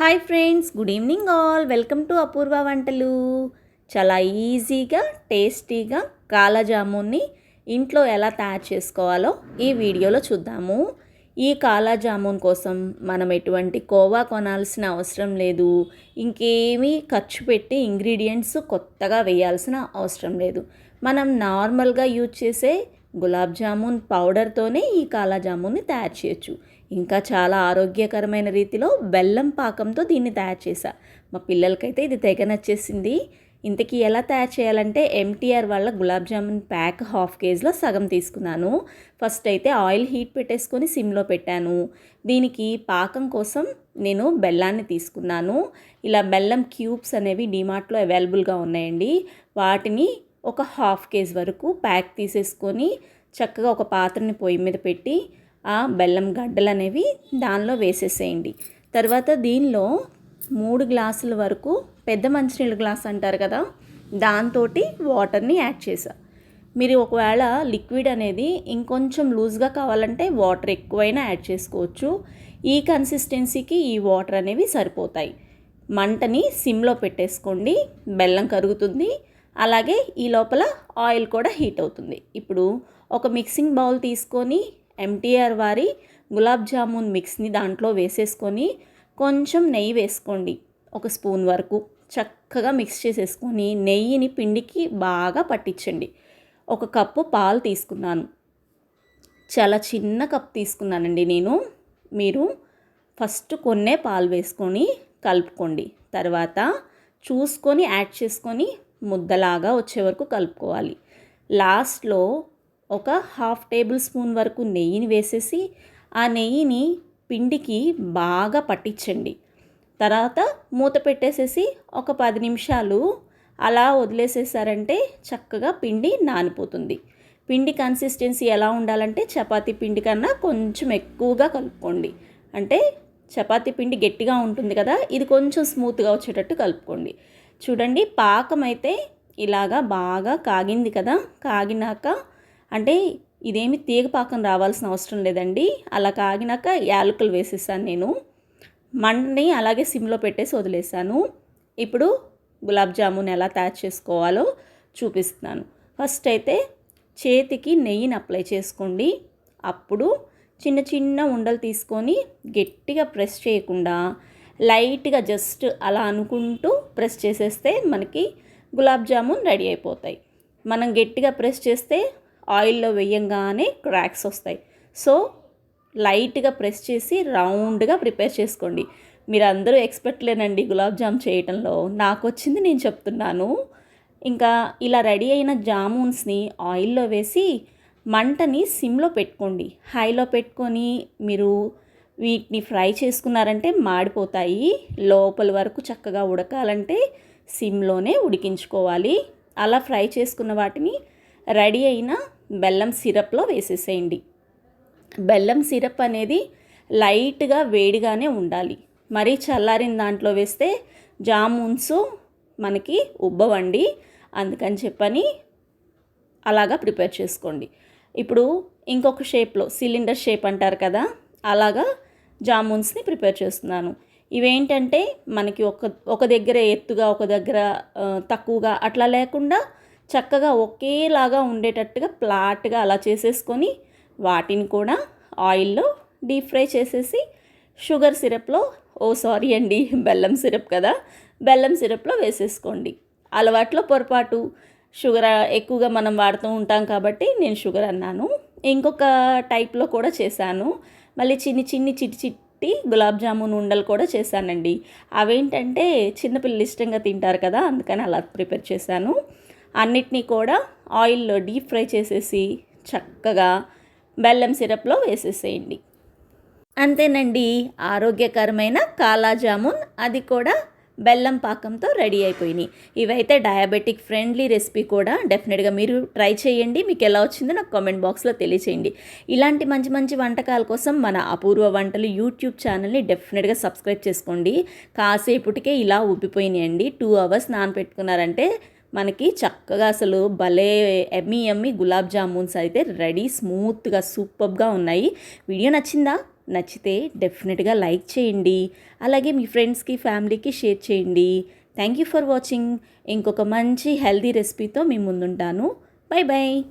Hi friends good evening all. Welcome to Apoorva వంటలు. చాలా ఈజీగా టేస్టీగా కాలాజామున్ని ఇంట్లో ఎలా తయారు చేసుకోవాలో ఈ వీడియోలో చూద్దాము. ఈ కాలా జామున్ కోసం మనం ఎటువంటి కోవా కొనాల్సిన అవసరం లేదు. ఇంకేమీ ఖర్చు పెట్టి ఇంగ్రీడియంట్స్ కొత్తగా వేయాల్సిన అవసరం లేదు. మనం నార్మల్గా యూజ్ చేసే గులాబ్ జామున్ పౌడర్తోనే ఈ కాలా జామున్ని తయారు చేయొచ్చు. ఇంకా చాలా ఆరోగ్యకరమైన రీతిలో బెల్లం పాకంతో దీన్ని తయారు చేశా. మా పిల్లలకైతే ఇది తెగ నచ్చేసింది. ఇంతకీ ఎలా తయారు చేయాలంటే ఎంటీఆర్ వాళ్ళ గులాబ్ జామున్ ప్యాక్ హాఫ్ కేజీలో సగం తీసుకున్నాను. ఫస్ట్ అయితే ఆయిల్ హీట్ పెట్టేసుకొని సిమ్లో పెట్టాను. దీనికి పాకం కోసం నేను బెల్లాన్ని తీసుకున్నాను. ఇలా బెల్లం క్యూబ్స్ అనేవి డిమార్ట్లో అవైలబుల్గా ఉన్నాయండి. వాటిని ఒక హాఫ్ కేజీ వరకు ప్యాక్ తీసేసుకొని చక్కగా ఒక పాత్రని పొయ్యి మీద పెట్టి ఆ బెల్లం గడ్డలు అనేవి దానిలో వేసేసేయండి. తర్వాత దీనిలో మూడు గ్లాసుల వరకు పెద్ద మంచినీళ్ళ గ్లాస్ అంటారు కదా దాంతో వాటర్ని యాడ్ చేసా మీరు ఒకవేళ లిక్విడ్ అనేది ఇంకొంచెం లూజ్గా కావాలంటే వాటర్ ఎక్కువైనా యాడ్ చేసుకోవచ్చు. ఈ కన్సిస్టెన్సీకి ఈ వాటర్ అనేవి సరిపోతాయి. మంటని సిమ్లో పెట్టేసుకోండి బెల్లం కరుగుతుంది. అలాగే ఈ లోపల ఆయిల్ కూడా హీట్ అవుతుంది. ఇప్పుడు ఒక మిక్సింగ్ బౌల్ తీసుకొని ఎంటీఆర్ వారి గులాబ్ జామున్ మిక్స్ని దాంట్లో వేసేసుకొని కొంచెం నెయ్యి వేసుకోండి. ఒక స్పూన్ వరకు చక్కగా మిక్స్ చేసేసుకొని నెయ్యిని పిండికి బాగా పట్టించండి. ఒక కప్పు పాలు తీసుకున్నాను. చాలా చిన్న కప్ తీసుకున్నానండి నేను. మీరు ఫస్ట్ కొన్నే పాలు వేసుకొని కలుపుకోండి. తర్వాత చూసుకొని యాడ్ చేసుకొని ముద్దలాగా వచ్చే వరకు కలుపుకోవాలి. లాస్ట్లో ఒక హాఫ్ టేబుల్ స్పూన్ వరకు నెయ్యిని వేసేసి ఆ నెయ్యిని పిండికి బాగా పట్టించండి. తర్వాత మూత పెట్టేసేసి ఒక పది నిమిషాలు అలా వదిలేసేసారంటే చక్కగా పిండి నానిపోతుంది. పిండి కన్సిస్టెన్సీ ఎలా ఉండాలంటే చపాతీ పిండి కన్నా కొంచెం ఎక్కువగా కలుపుకోండి. అంటే చపాతీ పిండి గట్టిగా ఉంటుంది కదా ఇది కొంచెం స్మూత్గా వచ్చేటట్టు కలుపుకోండి. చూడండి పాకం అయితే ఇలాగా బాగా కాగింది కదా కాగినాక అంటే ఇదేమి తీగ పాకం రావాల్సిన అవసరం లేదండి. అలా కాగినాక యాలకులు వేసేసాను నేను. మంటని అలాగే సిమ్లో పెట్టేసి వదిలేసాను. ఇప్పుడు గులాబ్ జామున్ ఎలా తయారు చేసుకోవాలో చూపిస్తున్నాను. ఫస్ట్ అయితే చేతికి నెయ్యిని అప్లై చేసుకోండి. అప్పుడు చిన్న చిన్న ఉండలు తీసుకొని గట్టిగా ప్రెస్ చేయకుండా లైట్గా జస్ట్ అలా అనుకుంటూ ప్రెస్ చేసేస్తే మనకి గులాబ్ జామున్ రెడీ అయిపోతాయి. మనం గట్టిగా ప్రెస్ చేస్తే ఆయిల్లో వేయంగానే క్రాక్స్ వస్తాయి. సో లైట్గా ప్రెస్ చేసి రౌండ్గా ప్రిపేర్ చేసుకోండి. మీరు అందరూ ఎక్స్పర్ట్లేనండి గులాబ్ జామ్ చేయటంలో. నాకు వచ్చింది నేను చెప్తున్నాను. ఇంకా ఇలా రెడీ అయిన జామున్స్ని ఆయిల్లో వేసి మంటని సిమ్లో పెట్టుకోండి. హైలో పెట్టుకొని మీరు వీటిని ఫ్రై చేసుకున్నారంటే మాడిపోతాయి. లోపల వరకు చక్కగా ఉడకాలంటే సిమ్లోనే ఉడికించుకోవాలి. అలా ఫ్రై చేసుకున్న వాటిని రెడీ అయిన బెల్లం సిరప్లో వేసేసేయండి. బెల్లం సిరప్ అనేది లైట్గా వేడిగానే ఉండాలి. మరీ చల్లారిన దాంట్లో వేస్తే జామున్స్ మనకి ఉబ్బవండి. అందుకని చెప్పని అలాగా ప్రిపేర్ చేసుకోండి. ఇప్పుడు ఇంకొక షేప్లో సిలిండర్ షేప్ అంటారు కదా అలాగా జామున్స్ని ప్రిపేర్ చేస్తున్నాను. ఇవేంటంటే మనకి ఒక ఒక దగ్గర ఎత్తుగా ఒక దగ్గర తక్కువగా అట్లా లేకుండా చక్కగా ఒకేలాగా ఉండేటట్టుగా ఫ్లాట్గా అలా చేసేసుకొని వాటిని కూడా ఆయిల్లో డీప్ ఫ్రై చేసేసి షుగర్ సిరప్లో ఓ సారీ అండి బెల్లం సిరప్ కదా బెల్లం సిరప్లో వేసేసుకోండి. అలవాట్లో పొరపాటు షుగర్ ఎక్కువగా మనం వాడుతూ ఉంటాం కాబట్టి నేను షుగర్ అన్నాను. ఇంకొక టైప్లో కూడా చేశాను. మళ్ళీ చిన్ని చిన్ని చిట్టి చిట్టి గులాబ్ జామున్ ఉండలు కూడా చేశానండి. అవేంటంటే చిన్నపిల్లలు ఇష్టంగా తింటారు కదా అందుకని అలా ప్రిపేర్ చేశాను. అన్నిటినీ కూడా ఆయిల్లో డీప్ ఫ్రై చేసేసి చక్కగా బెల్లం సిరప్లో వేసేసేయండి. అంతేనండి ఆరోగ్యకరమైన కాలా జామున్ అది కూడా బెల్లం పాకంతో రెడీ అయిపోయినాయి. ఇవైతే డయాబెటిక్ ఫ్రెండ్లీ రెసిపీ కూడా డెఫినెట్గా మీరు ట్రై చేయండి. మీకు ఎలా వచ్చిందో నాకు కామెంట్ బాక్స్లో తెలియచేయండి. ఇలాంటి మంచి మంచి వంటకాల కోసం మన అపూర్వ వంటలు యూట్యూబ్ ఛానల్ని డెఫినెట్గా సబ్స్క్రైబ్ చేసుకోండి. కాసేపటికే ఇలా ఉబ్బిపోయినాయండి టూ అవర్స్ నానపెట్టుకున్నారంటే మనకి చక్కగా అసలు భలే ఎమ్మి ఎమ్మి గులాబ్ జామున్స్ అయితే రెడీ స్మూత్గా సూపర్గా ఉన్నాయి. వీడియో నచ్చిందా? నచ్చితే డెఫినెట్గా లైక్ చేయండి. అలాగే మీ ఫ్రెండ్స్కి ఫ్యామిలీకి షేర్ చేయండి. Thank you for watching. ఇంకొక మంచి హెల్దీ రెసిపీతో మీ ముందుంటాను. Bye bye.